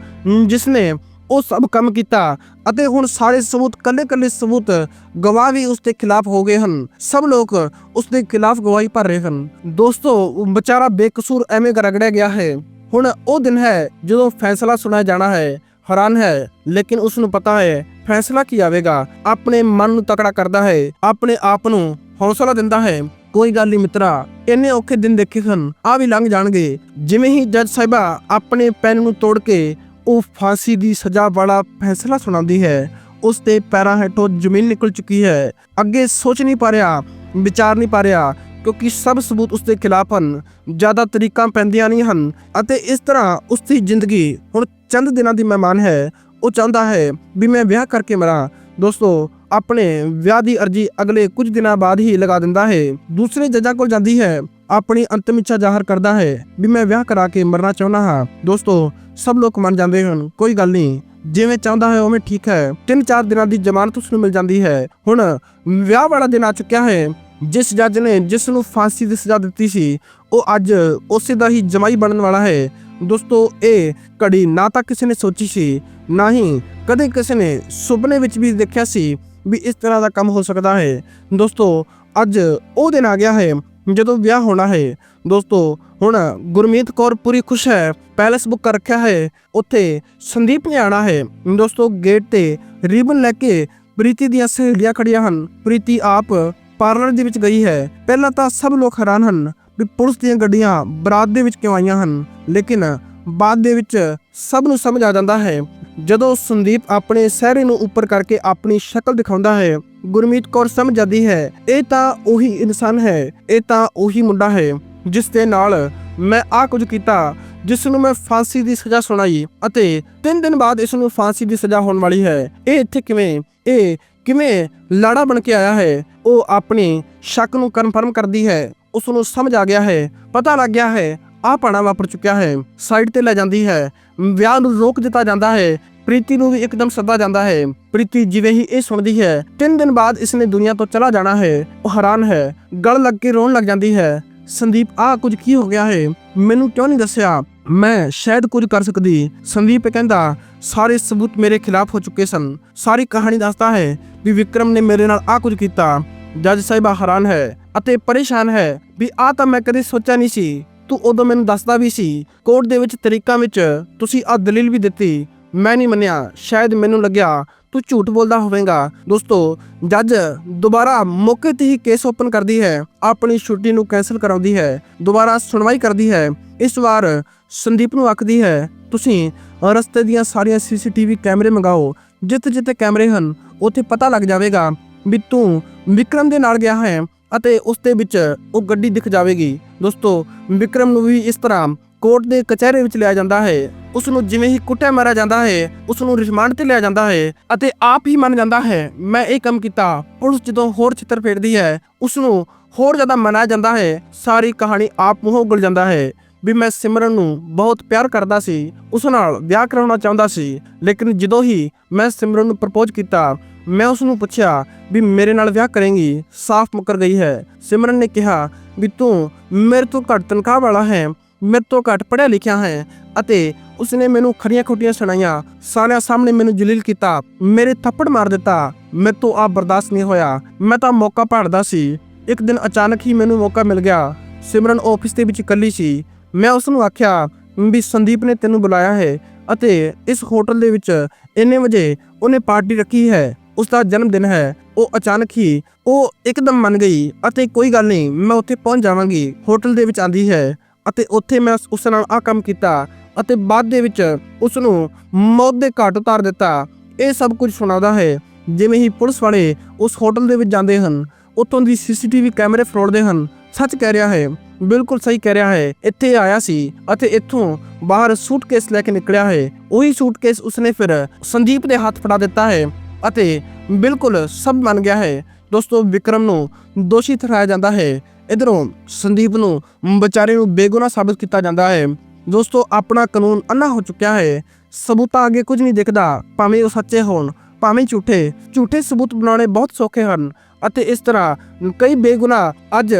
[SPEAKER 1] ਜਿਸ ਨੇ ਉਹ ਸਭ ਕੰਮ ਕੀਤਾ ਅਤੇ ਹੁਣ ਸਾਰੇ ਸਬੂਤ, ਕੱਲੇ-ਕੱਲੇ ਸਬੂਤ ਗਵਾਹ ਵੀ ਉਸ ਦੇ ਖਿਲਾਫ ਹੋ ਗਏ ਹਨ। ਸਭ ਲੋਕ ਉਸ ਦੇ ਖਿਲਾਫ ਗਵਾਹੀ ਭਰ ਰਹੇ ਹਨ। ਦੋਸਤੋ, ਵਿਚਾਰਾ ਬੇਕਸੂਰ ਐਵੇਂ ਰਗੜਿਆ ਗਿਆ ਹੈ। ਹੁਣ ਉਹ ਦਿਨ ਹੈ ਜਦੋਂ ਫੈਸਲਾ ਸੁਣਾਇਆ ਜਾਣਾ ਹੈ। ਹੈਰਾਨ ਹੈ, ਲੇਕਿਨ ਉਸ ਨੂੰ ਪਤਾ ਹੈ, ਫੈਸਲਾ ਕੀ ਆਵੇਗਾ। ਆਪਣੇ ਮਨ ਨੂੰ ਤਕੜਾ ਕਰਦਾ ਹੈ, ਆਪਣੇ ਆਪ ਨੂੰ ਹੌਸਲਾ ਦਿੰਦਾ ਹੈ। ਕੋਈ ਗੱਲ ਨਹੀਂ ਮਿੱਤਰਾ, ਇੰਨੇ ਔਖੇ ਦਿਨ ਦੇਖੇ ਹਨ ਆ ਵੀ ਲੰਘ ਜਾਣਗੇ। ਜਿਵੇਂ ਹੀ ਜੱਜ ਸਾਹਿਬਾ ਆਪਣੇ ਪੈਨ ਨੂੰ ਤੋੜ ਕੇ ਉਹ ਫਾਂਸੀ ਦੀ ਸਜ਼ਾ ਵਾਲਾ ਫੈਸਲਾ ਸੁਣਾਉਂਦੀ ਹੈ। ਉਸ ਦੇ ਪੈਰਾਂ ਹੇਠੋਂ ਜ਼ਮੀਨ ਨਿਕਲ ਚੁੱਕੀ ਹੈ। ਅੱਗੇ ਸੋਚ ਨਹੀਂ ਪਾ ਰਿਹਾ, ਵਿਚਾਰ ਨਹੀਂ ਪਾ ਰਿਹਾ, ਕਿਉਂਕਿ ਸਭ ਸਬੂਤ ਉਸ ਦੇ ਖਿਲਾਫ ਹਨ। ਜ਼ਿਆਦਾ ਤਰੀਕਾਂ ਪੈਂਦੀਆਂ ਨਹੀਂ ਹਨ ਅਤੇ ਇਸ ਤਰ੍ਹਾਂ ਉਸ ਦੀ ਜ਼ਿੰਦਗੀ ਹੁਣ ਚੰਦ ਦਿਨਾਂ ਦੀ ਮਹਿਮਾਨ ਹੈ। ਉਹ ਚਾਹੁੰਦਾ ਹੈ ਵੀ ਮੈਂ ਵਿਆਹ ਕਰਕੇ ਮਰਾਂ। ਦੋਸਤੋ, ਆਪਣੇ ਵਿਆਹ ਦੀ ਅਰਜੀ ਅਗਲੇ ਕੁਝ ਦਿਨਾਂ ਬਾਅਦ ਹੀ ਲਗਾ ਦਿੰਦਾ ਹੈ। ਦੂਸਰੇ ਜੱਜਾਂ ਕੋਲ ਜਾਂਦੀ ਹੈ। ਆਪਣੀ ਅੰਤਮ ਇੱਛਾ ਜ਼ਾਹਰ ਕਰਦਾ ਹੈ ਵੀ ਮੈਂ ਵਿਆਹ ਕਰਾ ਕੇ ਮਰਨਾ ਚਾਹੁੰਦਾ ਹਾਂ। ਦੋਸਤੋ, ਸਭ ਲੋਕ ਮੰਨ ਜਾਂਦੇ ਹਨ, ਕੋਈ ਗੱਲ ਨਹੀਂ। ਜਿਵੇਂ ਚਾਹੁੰਦਾ ਹੈ ਉਵੇਂ ਠੀਕ ਹੈ। ਤਿੰਨ ਚਾਰ ਦਿਨਾਂ ਦੀ ਜ਼ਮਾਨਤ ਉਸ ਨੂੰ ਮਿਲ ਜਾਂਦੀ ਹੈ। ਹੁਣ ਵਿਆਹ ਵਾਲਾ ਦਿਨ ਆ ਚੁੱਕਿਆ ਹੈ। ਜਿਸ ਜੱਜ ਨੇ ਜਿਸ ਨੂੰ ਫਾਂਸੀ ਦੀ ਸਜ਼ਾ ਦਿੱਤੀ ਸੀ, ਉਹ ਅੱਜ ਉਸੇ ਦਾ ਹੀ ਜਮਾਈ ਬਣਨ ਵਾਲਾ ਹੈ। ਦੋਸਤੋ, ਇਹ ਘੜੀ ਨਾ ਤਾਂ ਕਿਸੇ ਨੇ ਸੋਚੀ ਸੀ, ਨਾ ਹੀ ਕਦੇ ਕਿਸੇ ਨੇ ਸੁਪਨੇ ਵਿੱਚ ਵੀ ਦੇਖਿਆ ਸੀ ਵੀ ਇਸ ਤਰ੍ਹਾਂ ਦਾ ਕੰਮ ਹੋ ਸਕਦਾ ਹੈ। ਦੋਸਤੋ, ਅੱਜ ਉਹ ਦਿਨ ਆ ਗਿਆ ਹੈ ਜਦੋਂ ਵਿਆਹ ਹੋਣਾ ਹੈ, ਦੋਸਤੋ, ਹੁਣ ਗੁਰਮੀਤ ਕੌਰ ਪੂਰੀ ਖੁਸ਼ ਹੈ, ਪੈਲਸ ਬੁੱਕ ਕਰ ਰੱਖਿਆ ਹੈ, ਉੱਥੇ ਸੰਦੀਪ ਨੇ ਆਣਾ ਹੈ। ਦੋਸਤੋ ਗੇਟ ਤੇ ਰਿਬਨ ਲੈ ਕੇ ਪ੍ਰੀਤੀ ਦੀਆਂ ਸਹੇਲੀਆਂ ਖੜੀਆਂ ਹਨ। ਪ੍ਰੀਤੀ ਆਪ ਪਾਰਲਰ ਦੇ ਵਿੱਚ ਗਈ ਹੈ। ਪਹਿਲਾਂ ਤਾਂ ਸਭ ਲੋਕ ਹੈਰਾਨ ਹਨ ਵੀ ਪੁਲਿਸ ਦੀਆਂ ਗੱਡੀਆਂ ਬਰਾਤ ਦੇ ਵਿੱਚ ਕਿਉਂ ਆਈਆਂ ਹਨ, ਲੇਕਿਨ ਬਾਅਦ ਦੇ ਵਿੱਚ ਸਭ ਨੂੰ ਸਮਝ ਆ ਜਾਂਦਾ ਹੈ। ਜਦੋਂ ਸੰਦੀਪ ਆਪਣੇ ਸਹਿਰੇ ਨੂੰ ਉੱਪਰ ਕਰਕੇ ਆਪਣੀ ਸ਼ਕਲ ਦਿਖਾਉਂਦਾ ਹੈ, ਗੁਰਮੀਤ ਕੌਰ ਸਮਝ ਜਾਂਦੀ ਹੈ, ਇਹ ਤਾਂ ਉਹੀ ਇਨਸਾਨ ਹੈ, ਇਹ ਤਾਂ ਉਹੀ ਮੁੰਡਾ ਹੈ, ਜਿਸ ਦੇ ਨਾਲ ਮੈਂ ਆ ਕੁਝ ਕੀਤਾ, ਜਿਸ ਨੂੰ ਮੈਂ ਫਾਂਸੀ ਦੀ ਸਜ਼ਾ ਸੁਣਾਈ ਅਤੇ 3 ਦਿਨ ਬਾਅਦ ਇਸ ਨੂੰ ਫਾਂਸੀ ਦੀ ਸਜ਼ਾ ਹੋਣ ਵਾਲੀ ਹੈ। ਇਹ ਇੱਥੇ ਕਿਵੇਂ, ਇਹ ਕਿਵੇਂ ਲਾੜਾ ਬਣ ਕੇ ਆਇਆ ਹੈ? ਉਹ ਆਪਣੀ ਸ਼ੱਕ ਨੂੰ ਕਨਫਰਮ ਕਰਦੀ ਹੈ, ਉਸ ਨੂੰ ਸਮਝ ਆ ਗਿਆ ਹੈ, ਪਤਾ ਲੱਗ ਗਿਆ ਹੈ ਆ ਪਾਣਾ ਵਾਪਰ ਚੁੱਕਿਆ ਹੈ। ਸਾਈਡ ਤੇ ਲੈ ਜਾਂਦੀ ਹੈ। ਵਿਆਹ ਨੂੰ ਰੋਕ ਦਿੱਤਾ ਜਾਂਦਾ ਹੈ। ਪ੍ਰੀਤੀ ਨੂੰ ਵੀ ਇੱਕਦਮ ਸੱਦਾ ਜਾਂਦਾ ਹੈ। ਪ੍ਰੀਤੀ ਜਿਵੇਂ ਹੀ ਇਹ ਸੁਣਦੀ ਹੈ, ਤਿੰਨ ਦਿਨ ਬਾਅਦ ਇਸ ਨੇ ਦੁਨੀਆ ਤੋਂ ਚਲਾ ਜਾਣਾ ਹੈ। ਉਹ ਹੈਰਾਨ ਹੈ। ਗਲ ਲੱਗ ਕੇ ਰੋਣ ਲੱਗ ਜਾਂਦੀ ਹੈ। ਸੰਦੀਪ ਆ ਕੁਝ ਕੀ ਹੋ ਗਿਆ ਹੈ? ਮੈਨੂੰ ਕਿਉਂ ਨਹੀਂ ਦੱਸਿਆ? ਮੈਂ ਸ਼ਾਇਦ ਕੁਝ ਕਰ ਸਕਦੀ। ਸੰਦੀਪ ਕਹਿੰਦਾ, ਸਾਰੇ ਸਬੂਤ ਮੇਰੇ ਖਿਲਾਫ ਹੋ ਚੁੱਕੇ ਸਨ। ਸਾਰੀ ਕਹਾਣੀ ਦੱਸਦਾ ਹੈ ਵੀ ਵਿਕਰਮ ਨੇ ਮੇਰੇ ਨਾਲ ਆ ਕੁਝ ਕੀਤਾ। ਜੱਜ ਸਾਹਿਬ ਹੈਰਾਨ ਹੈ ਅਤੇ ਪਰੇਸ਼ਾਨ ਹੈ ਵੀ ਆ ਤਾਂ ਮੈਂ ਕਦੇ ਸੋਚਿਆ ਨਹੀਂ ਸੀ। ਤੂੰ ਉਦੋਂ ਮੈਨੂੰ ਦੱਸਦਾ ਵੀ ਸੀ, ਕੋਰਟ ਦੇ ਵਿੱਚ ਤਰੀਕਾਂ ਵਿੱਚ ਤੁਸੀਂ ਆ ਦਲੀਲ ਵੀ ਦਿੱਤੀ। ਮੈਂ ਨਹੀਂ ਮੰਨਿਆ, ਸ਼ਾਇਦ ਮੈਨੂੰ ਲੱਗਿਆ ਤੂੰ ਝੂਠ ਬੋਲਦਾ ਹੋਵੇਂਗਾ। ਦੋਸਤੋ, ਜੱਜ ਦੁਬਾਰਾ ਮੌਕੇ ਤੇ ਹੀ ਕੇਸ ਓਪਨ ਕਰਦੀ ਹੈ, ਆਪਣੀ ਛੁੱਟੀ ਨੂੰ ਕੈਨਸਲ ਕਰਾਉਂਦੀ ਹੈ, ਦੁਬਾਰਾ ਸੁਣਵਾਈ ਕਰਦੀ ਹੈ। ਇਸ ਵਾਰ ਸੰਦੀਪ ਨੂੰ ਆਖਦੀ ਹੈ, ਤੁਸੀਂ ਰਸਤੇ ਦੀਆਂ ਸਾਰੀਆਂ ਸੀਸੀਟੀਵੀ ਕੈਮਰੇ ਮੰਗਾਓ ਜਿੱਥੇ ਜਿੱਥੇ ਕੈਮਰੇ ਹਨ, ਉੱਥੇ ਪਤਾ ਲੱਗ ਜਾਵੇਗਾ ਵੀ ਤੂੰ ਵਿਕਰਮ ਦੇ ਨਾਲ ਗਿਆ ਹੈ ਅਤੇ ਉਸ ਦੇ ਵਿੱਚ ਉਹ ਗੱਡੀ ਦਿਖ ਜਾਵੇਗੀ। ਦੋਸਤੋ, ਵਿਕਰਮ ਨੂੰ ਵੀ ਇਸ ਤਰ੍ਹਾਂ ਕੋਰਟ ਦੇ ਕਚਹਿਰੇ ਵਿੱਚ ਲਿਆ ਜਾਂਦਾ ਹੈ। ਉਸ ਨੂੰ ਜਿਵੇਂ ਹੀ ਕੁੱਟਿਆ ਮਾਰਿਆ ਜਾਂਦਾ ਹੈ, ਉਸ ਨੂੰ ਰਿਮਾਂਡ ਤੇ ਲਿਆ ਜਾਂਦਾ ਹੈ ਅਤੇ ਆਪ ਹੀ ਮੰਨ ਜਾਂਦਾ ਹੈ, ਮੈਂ ਇਹ ਕੰਮ ਕੀਤਾ, ਪੁਲਿਸ ਜਦੋਂ ਹੋਰ ਛਿੱਤਰ ਫੇਰਦੀ ਹੈ, ਉਸ ਨੂੰ ਹੋਰ ਜ਼ਿਆਦਾ ਮਨਾਇਆ ਜਾਂਦਾ ਹੈ, ਸਾਰੀ ਕਹਾਣੀ ਆਪ ਮੂੰਹੋਂ ਉਗਲ ਜਾਂਦਾ ਹੈ। ਵੀ ਮੈਂ ਸਿਮਰਨ ਨੂੰ ਬਹੁਤ ਪਿਆਰ ਕਰਦਾ ਸੀ, ਉਸ ਨਾਲ ਵਿਆਹ ਕਰਾਉਣਾ ਚਾਹੁੰਦਾ ਸੀ, ਲੇਕਿਨ ਜਦੋਂ ਹੀ ਮੈਂ ਸਿਮਰਨ ਨੂੰ ਪ੍ਰਪੋਜ਼ ਕੀਤਾ ਮੈਂ ਉਸ ਨੂੰ ਪੁੱਛਿਆ ਵੀ ਮੇਰੇ ਨਾਲ ਵਿਆਹ ਕਰੇਂਗੀ, ਸਾਫ਼ ਮੁੱਕਰ ਗਈ ਹੈ। ਸਿਮਰਨ ਨੇ ਕਿਹਾ ਵੀ ਤੂੰ ਮੇਰੇ ਤੋਂ ਘੱਟ ਤਨਖਾਹ ਵਾਲਾ ਹੈ, ਮੇਰੇ ਤੋਂ ਘੱਟ ਪੜ੍ਹਿਆ ਲਿਖਿਆ ਹੈ ਅਤੇ ਉਸਨੇ ਮੈਨੂੰ ਖਰੀਆਂ ਖੋਟੀਆਂ ਸੁਣਾਈਆਂ, ਸਾਰਿਆਂ ਸਾਹਮਣੇ ਮੈਨੂੰ ਜਲੀਲ ਕੀਤਾ, ਮੇਰੇ ਥੱਪੜ ਮਾਰ ਦਿੱਤਾ, ਮੇਰੇ ਤੋਂ ਆ ਬਰਦਾਸ਼ਤ ਨਹੀਂ ਹੋਇਆ। ਮੈਂ ਤਾਂ ਮੌਕਾ ਭਾੜਦਾ ਸੀ। ਇੱਕ ਦਿਨ ਅਚਾਨਕ ਹੀ ਮੈਨੂੰ ਮੌਕਾ ਮਿਲ ਗਿਆ। ਸਿਮਰਨ ਆਫਿਸ ਦੇ ਵਿੱਚ ਇਕੱਲੀ ਸੀ। ਮੈਂ ਉਸ ਨੂੰ ਆਖਿਆ ਵੀ ਸੰਦੀਪ ਨੇ ਤੈਨੂੰ ਬੁਲਾਇਆ ਹੈ ਅਤੇ ਇਸ ਹੋਟਲ ਦੇ ਵਿੱਚ ਇੰਨੇ ਵਜੇ ਉਹਨੇ ਪਾਰਟੀ ਰੱਖੀ ਹੈ। ਉਸ ਦਾ ਜਨਮ ਦਿਨ ਹੈ। ਉਹ ਅਚਾਨਕ ਹੀ ਉਹ ਇੱਕਦਮ ਮੰਨ ਗਈ ਅਤੇ ਕੋਈ ਗੱਲ ਨਹੀਂ, ਮੈਂ ਉੱਥੇ ਪਹੁੰਚ ਜਾਵਾਂਗੀ। ਹੋਟਲ ਦੇ ਵਿੱਚ ਆਂਦੀ ਹੈ ਅਤੇ ਉੱਥੇ ਮੈਂ ਉਸ ਨਾਲ ਆ ਕੰਮ ਕੀਤਾ ਅਤੇ ਬਾਅਦ ਦੇ ਵਿੱਚ ਉਸ ਨੂੰ ਮੌਤ ਦੇ ਘਾਟ ਉਤਾਰ ਦਿੱਤਾ। ਇਹ ਸਭ ਕੁਝ ਸੁਣਾਉਂਦਾ ਹੈ। ਜਿਵੇਂ ਹੀ ਪੁਲਿਸ ਵਾਲੇ ਉਸ ਹੋਟਲ ਦੇ ਵਿੱਚ ਜਾਂਦੇ ਹਨ, ਉੱਥੋਂ ਦੀ ਸੀਸੀਟੀਵੀ ਕੈਮਰੇ ਫਰੋੜਦੇ ਹਨ। ਸੱਚ ਕਹਿ ਰਿਹਾ ਹੈ, ਬਿਲਕੁਲ ਸਹੀ ਕਹਿ ਰਿਹਾ ਹੈ, ਇੱਥੇ ਆਇਆ ਸੀ ਅਤੇ ਇੱਥੋਂ ਬਾਹਰ ਸੂਟਕੇਸ ਲੈ ਕੇ ਨਿਕਲਿਆ ਹੈ। ਉਹੀ ਸੂਟਕੇਸ ਉਸਨੇ ਫਿਰ ਸੰਦੀਪ ਦੇ ਹੱਥ ਫੜਾ ਦਿੱਤਾ ਹੈ। ਅਤੇ ਬਿਲਕੁਲ ਸਭ ਮੰਨ ਗਿਆ ਹੈ। ਦੋਸਤੋ, ਵਿਕਰਮ ਨੂੰ ਦੋਸ਼ੀ ਠਹਿਰਾਇਆ ਜਾਂਦਾ ਹੈ। ਇਧਰੋਂ ਸੰਦੀਪ ਨੂੰ ਵਿਚਾਰੇ ਨੂੰ ਬੇਗੁਨਾਹ ਸਾਬਤ ਕੀਤਾ ਜਾਂਦਾ ਹੈ। ਦੋਸਤੋ, ਆਪਣਾ ਕਾਨੂੰਨ ਅੰਨਾ ਹੋ ਚੁੱਕਿਆ ਹੈ। ਸਬੂਤਾਂ ਅੱਗੇ ਕੁਝ ਨਹੀਂ ਦਿਖਦਾ। ਭਾਵੇਂ ਉਹ ਸੱਚੇ ਹੋਣ, ਭਾਵੇਂ ਝੂਠੇ। ਝੂਠੇ ਸਬੂਤ ਬਣਾਉਣੇ ਬਹੁਤ ਸੌਖੇ ਹਨ ਅਤੇ ਇਸ ਤਰ੍ਹਾਂ ਕਈ ਬੇਗੁਨਾਹ ਅੱਜ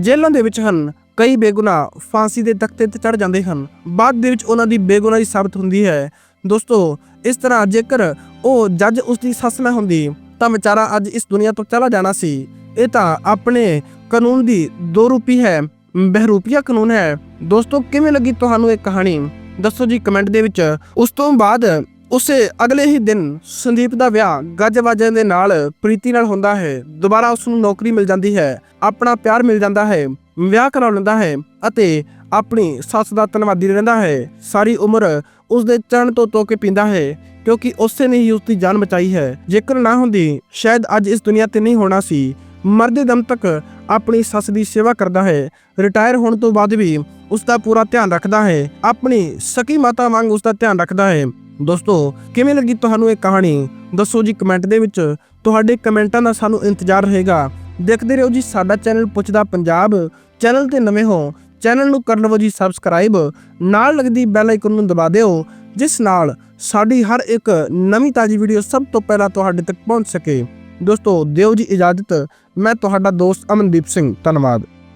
[SPEAKER 1] ਜੇਲ੍ਹਾਂ ਦੇ ਵਿੱਚ ਹਨ। ਕਈ ਬੇਗੁਨਾਹ ਫਾਂਸੀ ਦੇ ਤਖਤੇ ਤੇ ਚੜ ਜਾਂਦੇ ਹਨ। ਬਾਅਦ ਦੇ ਵਿੱਚ ਉਹਨਾਂ ਦੀ ਬੇਗੁਨਾਹੀ ਸਾਬਤ ਹੁੰਦੀ ਹੈ। ਦੋਸਤੋ, ਇਸ ਤਰ੍ਹਾਂ ਜੇਕਰ ਉਹ ਜੱਜ ਉਸ ਦੀ ਸੱਸ ਨਾ ਹੁੰਦੀ, ਤਾਂ ਵਿਚਾਰਾ ਅੱਜ ਇਸ ਦੁਨੀਆ ਤੋਂ ਚਲਾ ਜਾਣਾ ਸੀ। ਇਹ ਤਾਂ ਆਪਣੇ ਕਾਨੂੰਨ ਦੀ ਦੋ ਰੂਪੀ ਹੈ ਬਹਿਰੂਪੀਆ ਕਾਨੂੰਨ ਹੈ। ਦੋਸਤੋ, ਕਿਵੇਂ ਲੱਗੀ ਤੁਹਾਨੂੰ ਇਹ ਕਹਾਣੀ? ਦੱਸੋ ਜੀ ਕਮੈਂਟ ਦੇ ਵਿੱਚ। ਉਸ ਤੋਂ ਬਾਅਦ ਉਸੇ ਅਗਲੇ ਹੀ ਦਿਨ ਸੰਦੀਪ ਦਾ ਵਿਆਹ ਗੱਜ ਵਾਜਿਆਂ ਦੇ ਨਾਲ ਪ੍ਰੀਤੀ ਨਾਲ ਹੁੰਦਾ ਹੈ। ਦੁਬਾਰਾ ਉਸ ਨੂੰ ਨੌਕਰੀ ਮਿਲ ਜਾਂਦੀ ਹੈ, ਆਪਣਾ ਪਿਆਰ ਮਿਲ ਜਾਂਦਾ ਹੈ, ਵਿਆਹ ਕਰਾ ਲੈਂਦਾ ਹੈ ਅਤੇ ਆਪਣੀ ਸੱਸ ਦਾ ਧੰਨਵਾਦੀ ਰਹਿੰਦਾ ਹੈ। ਸਾਰੀ ਉਮਰ ਉਸ ਦੇ ਚਰਨ ਤੋਂ ਧੋ ਕੇ ਪੀਂਦਾ ਹੈ, ਕਿਉਂਕਿ ਉਸੇ ਨੇ ਹੀ ਉਸ ਦੀ ਜਾਨ ਬਚਾਈ ਹੈ। ਜੇਕਰ ਨਾ ਹੁੰਦੀ, ਸ਼ਾਇਦ ਅੱਜ ਇਸ ਦੁਨੀਆ ਤੇ ਨਹੀਂ ਹੋਣਾ ਸੀ। ਮਰਦੇ ਦਮ ਤੱਕ ਆਪਣੀ ਸੱਸ ਦੀ ਸੇਵਾ ਕਰਦਾ ਹੈ। ਰਿਟਾਇਰ ਹੋਣ ਤੋਂ ਬਾਅਦ ਵੀ ਉਸ ਦਾ ਪੂਰਾ ਧਿਆਨ ਰੱਖਦਾ ਹੈ। ਆਪਣੀ ਸਕੀ ਮਾਤਾ ਵਾਂਗ ਉਸ ਦਾ ਧਿਆਨ ਰੱਖਦਾ ਹੈ। ਦੋਸਤੋ, ਕਿਵੇਂ ਲੱਗੀ ਤੁਹਾਨੂੰ ਇਹ ਕਹਾਣੀ? ਦੱਸੋ ਜੀ ਕਮੈਂਟ ਦੇ ਵਿੱਚ। ਤੁਹਾਡੇ ਕਮੈਂਟਾਂ ਦਾ ਸਾਨੂੰ ਇੰਤਜ਼ਾਰ ਰਹੇਗਾ। ਦੇਖਦੇ ਰਹੋ ਜੀ ਸਾਡਾ ਚੈਨਲ ਪੁੱਛਦਾ ਪੰਜਾਬ। ਚੈਨਲ ਤੇ ਨਵੇਂ ਹੋ ਚੈਨਲ ਨੂੰ ਕਰ ਲਵੋ ਜੀ ਸਬਸਕ੍ਰਾਈਬ ਨਾਲ ਲੱਗਦੀ ਬੈਲ ਆਈਕਨ ਨੂੰ ਦਬਾ ਦਿਓ, ਜਿਸ ਨਾਲ ਸਾਡੀ ਹਰ ਇੱਕ ਨਵੀਂ ਤਾਜੀ ਵੀਡੀਓ ਸਭ ਤੋਂ ਪਹਿਲਾਂ ਤੁਹਾਡੇ ਤੱਕ ਪਹੁੰਚ ਸਕੇ। ਦੋਸਤੋ, ਦਿਓ ਜੀ ਇਜਾਜ਼ਤ, ਮੈਂ ਤੁਹਾਡਾ ਦੋਸਤ ਅਮਨਦੀਪ ਸਿੰਘ, ਧੰਨਵਾਦ।